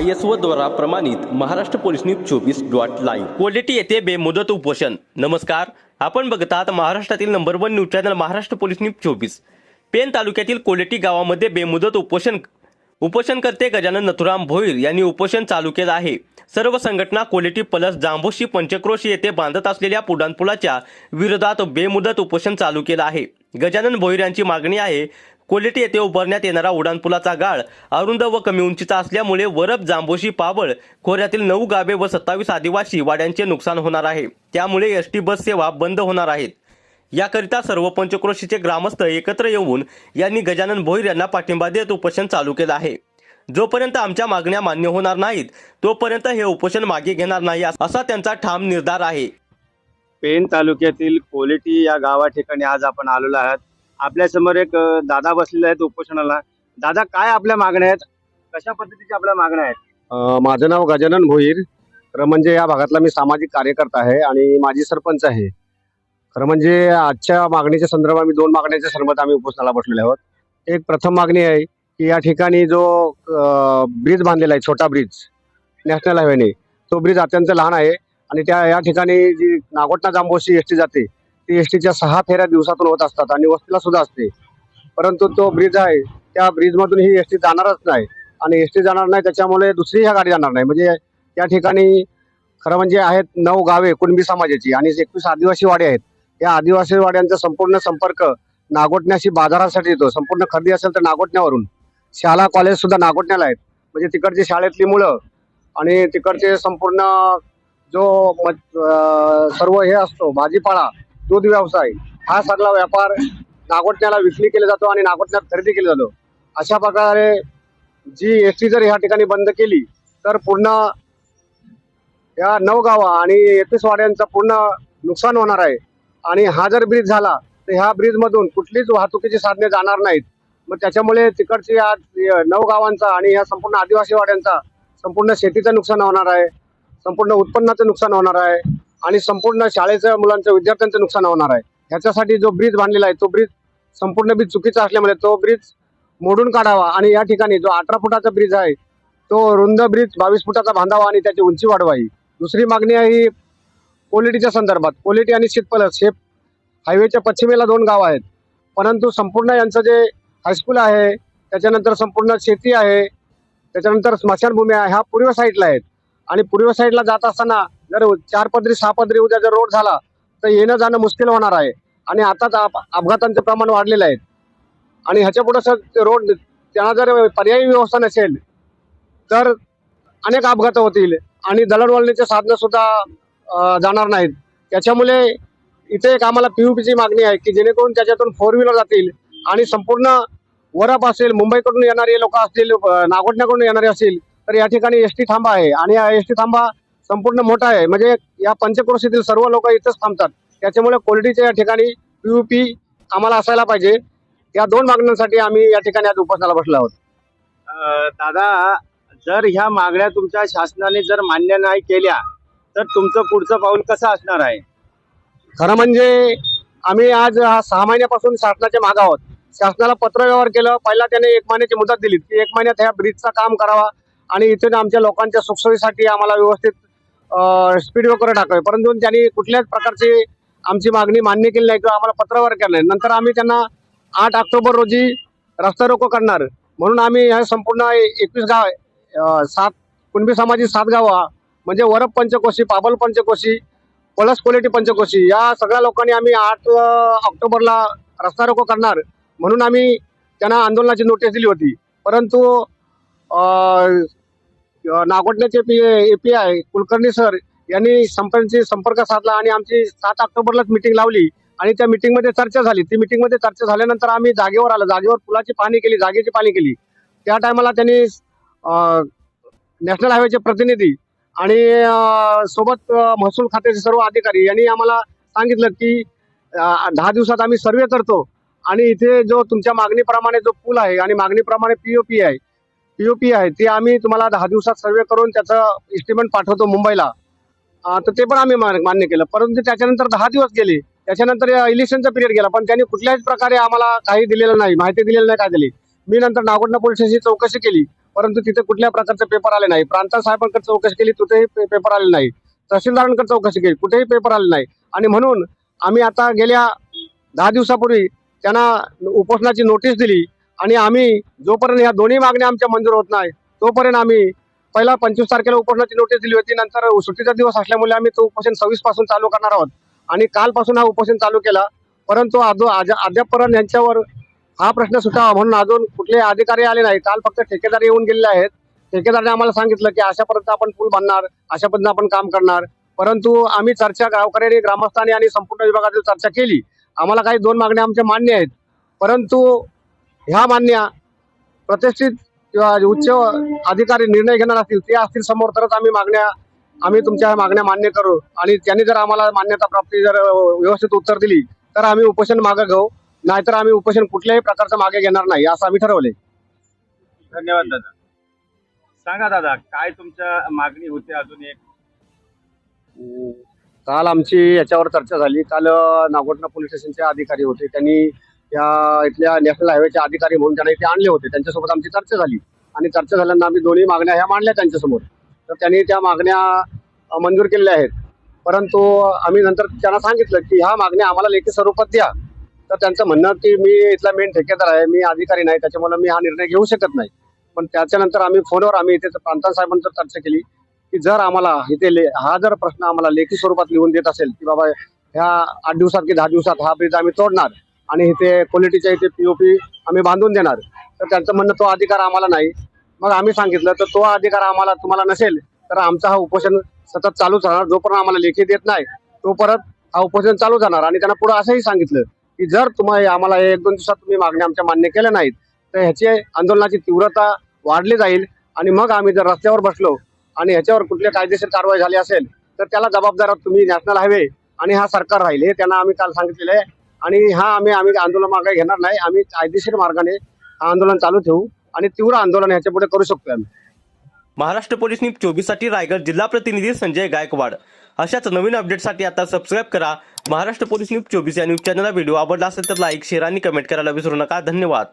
I S O द्वारा प्रमाणित Maharashtra police news चोवीस डॉट लाईव्ह. क्वालिटी येथे बेमुदत उपोषण. नमस्कार. आपण बघतात महाराष्ट्रातील number one news channel Maharashtra police news चोवीस. पेन तालुक्यातील कोलेटी गावामध्ये बेमुदत उपोषण उपोषणकर्ते गजानन नथुराम भोईर यांनी उपोषण चालू केलं आहे. सर्व संघटना कोलेटी प्लस जांभोशी पंचक्रोश येथे बांधत असलेल्या पुडाणपुलाच्या विरोधात बेमुदत उपोषण चालू केलं आहे. गजानन भोईर यांची मागणी आहे कोलेटी येथे उभारण्यात येणारा उड्डाणपुलाचा गाळ अरुंद व कमी उंचीचा असल्यामुळे वरप जांभोशी पाबळ खोऱ्यातील नऊ गावे व सत्तावीस आदिवासी वाड्यांचे नुकसान होणार आहे. त्यामुळे एस टी बस सेवा बंद होणार आहेत. याकरिता सर्व पंचक्रोशीचे ग्रामस्थ एकत्र येऊन यांनी गजानन भोईर यांना पाठिंबा देत उपोषण चालू केलं आहे. जोपर्यंत आमच्या मागण्या मान्य होणार नाहीत तोपर्यंत हे उपोषण मागे घेणार नाही असा त्यांचा ठाम निर्धार आहे. पेन तालुक्यातील कोलेटी या गावा ठिकाणी आज आपण आलेलो आहात. आपल्यासमोर एक दादा बसलेले आहेत उपोषणाला. दादा काय आपल्या मागण्या आहेत? कशा पद्धतीच्या आपल्या मागण्या आहेत? माझं नाव गजानन भोईर. खरं म्हणजे या भागातला मी सामाजिक कार्यकर्ता आहे आणि माझी सरपंच आहे. खरं म्हणजे आजच्या मागणीच्या संदर्भात मी दोन मागण्यांच्या संदर्भात आम्ही उपोषणाला बसलेले आहोत. एक प्रथम मागणी आहे की या ठिकाणी जो ब्रिज बांधलेला आहे छोटा ब्रिज नॅशनल हायवेने तो ब्रिज अत्यंत लहान आहे आणि त्या या ठिकाणी जी नागोटना जांभोशी एस टी जाते ती एस टीच्या सहा फेऱ्या दिवसातून होत असतात आणि वस्तीला सुद्धा असते. परंतु तो ब्रिज आहे त्या ब्रिजमधून ही एस टी जाणारच नाही. आणि एस टी जाणार नाही त्याच्यामुळे दुसरी ह्या गाडी जाणार नाही. म्हणजे त्या ठिकाणी खरं म्हणजे आहेत नऊ गावे कुणबी समाजाची आणि एकवीस आदिवासी वाडे आहेत. या आदिवासी वाड्यांचा संपूर्ण संपर्क नागोटण्याशी बाजारासाठी येतो. संपूर्ण खरेदी असेल तर नागोटण्यावरून. शाळा कॉलेज सुद्धा नागोटण्याला आहेत. म्हणजे तिकडची शाळेतली मुलं आणि तिकडचे संपूर्ण जो म- सर्व हे असतो भाजीपाळा दूध व्यवसाय हा सगळा व्यापार नागोटण्याला विक्री केला जातो आणि नागोटण्यात खरेदी केली जातो. अशा प्रकारे जी एस टी जर ह्या ठिकाणी बंद केली तर पूर्ण या नऊ गावा आणि एकवीस वाड्यांचं पूर्ण नुकसान होणार आहे. आणि हा जर ब्रिज झाला तर ह्या ब्रिजमधून कुठलीच वाहतुकीची साधने जाणार नाहीत. मग त्याच्यामुळे तिकडची या या नऊ गावांचा आणि या संपूर्ण आदिवासी वाड्यांचा संपूर्ण शेतीचं नुकसान होणार आहे संपूर्ण उत्पन्नाचं नुकसान होणार आहे. आणि संपूर्ण शाळेचं मुलांचं विद्यार्थ्यांचं नुकसान होणार आहे. ह्याच्यासाठी जो ब्रिज बांधलेला आहे तो ब्रिज संपूर्ण ब्रिज चुकीचा असल्यामुळे तो ब्रिज मोडून काढावा आणि या ठिकाणी जो अठरा फुटाचा ब्रिज आहे तो रुंद ब्रिज बावीस फुटाचा बांधावा आणि त्याची उंची वाढवावी. दुसरी मागणी आहे ही क्वालिटीच्या संदर्भात. क्वालिटी आणि शीतपलस हे हायवेच्या पश्चिमेला दोन गाव आहेत. परंतु संपूर्ण यांचं जे हायस्कूल आहे त्याच्यानंतर संपूर्ण शेती आहे त्याच्यानंतर स्मशानभूमी आहे ह्या पूर्व साईडला आहेत. आणि पूर्व साईडला जात असताना जर चार पदरी सहा पदरी उद्या जर रोड झाला तर येणं जाणं मुश्किल होणार आहे. आणि आताच अप- अपघातांचे प्रमाण वाढलेलं आहे. आणि ह्याच्या पुढे सर रोड त्यांना जर पर्यायी व्यवस्था नसेल तर अनेक अपघात होतील. आणि दळणवळणीचे साधनं सुद्धा जाणार नाहीत. त्याच्यामुळे इथे एक आम्हाला पीयूपीची मागणी आहे की जेणेकरून त्याच्यातून फोर व्हीलर जातील आणि संपूर्ण वरप असेल मुंबईकडून येणारे लोक असतील अं, नागोठण्याकडून येणारे असतील तर या ठिकाणी एस टी थांबा आहे. आणि हा एस टी थांबा संपूर्ण मोठा आहे. म्हणजे या पंचक्रोशीतील सर्व लोक इथंच थांबतात. त्याच्यामुळे कोल्डीच्या या ठिकाणी पीयूपी आम्हाला असायला पाहिजे. या दोन मागण्यांसाठी आम्ही या ठिकाणी आज उपोषणाला बसलो आहोत. दादा जर ह्या मागण्या तुमच्या शासनाने जर मान्य नाही केल्या तर तुमचं पुढचं पाऊल कसं असणार आहे? खरं म्हणजे आम्ही आज हा सहा महिन्यापासून शासनाच्या मागे आहोत. शासनाला पत्र व्यवहार केलं. पहिला त्याने एक महिन्याची मुदत दिली. की एक महिन्यात ह्या ब्रिजचं काम करावा आणि इथून आमच्या लोकांच्या सुखसोयीसाठी आम्हाला व्यवस्थित स्पीड ब्रेकर टाकावे परंतु त्यांनी कुठल्याच प्रकारची आमची मागणी मान्य केली नाही किंवा आम्हाला पत्रावर केलं नाही. नंतर आम्ही त्यांना आठ ऑक्टोबर रोजी रस्ता रोको करणार. म्हणून आम्ही ह्या संपूर्ण एकवीस गाव सात कुणबी समाजी सात गावं म्हणजे वरप पंचकोशी पाबल पंचकोशी पळस क्वालिटी पंचकोशी या सगळ्या लोकांनी आम्ही आठ ऑक्टोबरला रस्ता रोको करणार. म्हणून आम्ही त्यांना आंदोलनाची नोटीस दिली होती. परंतु नागोटण्याचे P A P I Kulkarni sir यांनी संपर्कांशी संपर्क साधला आणि आमची सात ऑक्टोबरलाच मिटिंग लावली आणि त्या मिटिंगमध्ये चर्चा झाली. ती मिटिंगमध्ये चर्चा झाल्यानंतर आम्ही जागेवर आलो. जागेवर पुलाची पाहणी केली जागेची पाहणी केली. त्या टायमाला त्यांनी नॅशनल हायवेचे प्रतिनिधी आणि सोबत महसूल खात्याचे सर्व अधिकारी यांनी आम्हाला सांगितलं की दहा दिवसात आम्ही सर्वे करतो आणि इथे जो तुमच्या मागणीप्रमाणे जो पूल आहे आणि मागणीप्रमाणे पीओपी आहे पीओपी आहे ते आम्ही तुम्हाला दहा दिवसात सर्वे करून त्याचं इस्टिमेट पाठवतो मुंबईला. तर ते पण आम्ही मान्य केलं. परंतु त्याच्यानंतर दहा दिवस गेले. त्याच्यानंतर इलेक्शनचा पिरियड गेला. पण त्यांनी कुठल्याच प्रकारे आम्हाला काही दिलेलं नाही. माहिती दिलेलं नाही काय दिली. मी नंतर नागोडना पोलीस स्टेशनची चौकशी केली. परंतु तिथे कुठल्या प्रकारचे पेपर आले नाही. प्रांता साहेबांकडे चौकशी केली तिथेही पे- पेपर आले नाही. तहसीलदारांकडे चौकशी केली कुठेही पेपर आले नाही. आणि म्हणून आम्ही आता गेल्या दहा दिवसापूर्वी त्यांना उपोषणाची नोटीस दिली. आणि आम्ही जोपर्यंत या दोन्ही मागण्या आमच्या मंजूर होत नाही तोपर्यंत आम्ही पहिला पंचवीस तारखेला उपोषणाची नोटीस दिली होती. नंतर सुट्टीचा दिवस असल्यामुळे आम्ही तो उपोषण सव्वीसपासून चालू करणार आहोत. आणि कालपासून हा उपोषण चालू केला. परंतु अजून आज- अद्यापपर्यंत यांच्यावर हा प्रश्न सुटावा म्हणून अजून कुठले अधिकारी आले नाही काल फक्त ठेकेदार येऊन गेलेले आहेत. ठेकेदाराने आम्हाला सांगितलं की अशापर्यंत आपण पूल बांधणार अशापर्यंत आपण काम करणार. परंतु आम्ही चर्चा गावकऱ्यांनी ग्रामस्थांनी आणि संपूर्ण विभागातील चर्चा केली. आम्हाला काही दोन मागण्या आमच्या मान्य आहेत. परंतु ह्या मान्य प्रतिष्ठित किंवा उच्च अधिकारी निर्णय घेणार असतील ते असतील समोर तरच आम्ही मागण्या आम्ही तुमच्या मागण्या मान्य करू. आणि त्यांनी जर आम्हाला मान्यता प्राप्ती जर व्यवस्थित उत्तर दिली तर आम्ही उपोषण मागे घेऊ. नाहीतर आम्ही उपोषण कुठल्याही प्रकारचं मागे घेणार नाही असं आम्ही ठरवले धन्यवाद दादा. सांगा दादा काय तुमच्या मागणी होती अजून एक? काल आमची याच्यावर चर्चा झाली. काल नागोठणा पोलीस स्टेशनचे अधिकारी होते. त्यांनी या इथल्या नॅशनल हायवेचे अधिकारी म्हणून त्यांना इथे आणले होते. त्यांच्यासोबत आमची चर्चा झाली. आणि चर्चा झाल्यानंतर आम्ही दोन्ही मागण्या ह्या मांडल्या त्यांच्यासमोर. तर त्यांनी त्या मागण्या मंजूर केलेल्या आहेत. परंतु आम्ही नंतर त्यांना सांगितलं की ह्या मागण्या आम्हाला लेखी स्वरूपात द्या. तर त्यांचं म्हणणं की मी इथला मेन ठेकेदार आहे मी अधिकारी नाही त्याच्यामुळे मी हा निर्णय घेऊ शकत नाही. पण त्याच्यानंतर आम्ही फोनवर आम्ही इथे प्रांतात साहेबांचं चर्चा केली की जर आम्हाला इथे ले हा जर प्रश्न आम्हाला लेखी स्वरूपात लिहून देत असेल की बाबा ह्या आठ दिवसात की दहा दिवसात हा ब्रिज आम्ही तोडणार आणि इथे क्वालिटीच्या इथे पी ओ पी आम्ही बांधून देणार. तर त्यांचं म्हणणं तो अधिकार आम्हाला नाही. मग आम्ही सांगितलं तर तो अधिकार आम्हाला तुम्हाला नसेल तर आमचा हा उपोषण सतत चालूच राहणार. जोपर्यंत आम्हाला लेखी देत नाही तो परत हा उपोषण चालू जाणार. आणि त्यांना पुढे असंही सांगितलं की जर तुम्हाला आम्हाला एक दोन दिवसात तुम्ही मागण्या आमच्या मान्य केल्या नाहीत तर ह्याची आंदोलनाची तीव्रता वाढली जाईल आणि मग आम्ही जर रस्त्यावर बसलो आणि ह्याच्यावर कुठली कायदेशीर कारवाई झाली असेल तर त्याला जबाबदार तुम्ही नॅशनल हायवे आणि हा सरकार राहील. हे त्यांना आम्ही काल सांगितलेलं आहे. आणि हा आम्ही आम्ही आंदोलन मागे घेणार नाही. आम्ही कायदेशीर मार्गाने हा आंदोलन चालू ठेवू आणि तीव्र आंदोलन ह्याच्या पुढे करू शकतो आम्ही. महाराष्ट्र पोलीस न्यूज चोवीससाठी रायगड जिल्हा प्रतिनिधी संजय गायकवाड. अशाच नवीन अपडेटसाठी आता सबस्क्राईब करा. महाराष्ट्र पोलीस न्यूज चोवीस या न्यूज चॅनलला व्हिडिओ आवडला असेल तर लाईक शेअर आणि कमेंट करायला विसरू नका. धन्यवाद.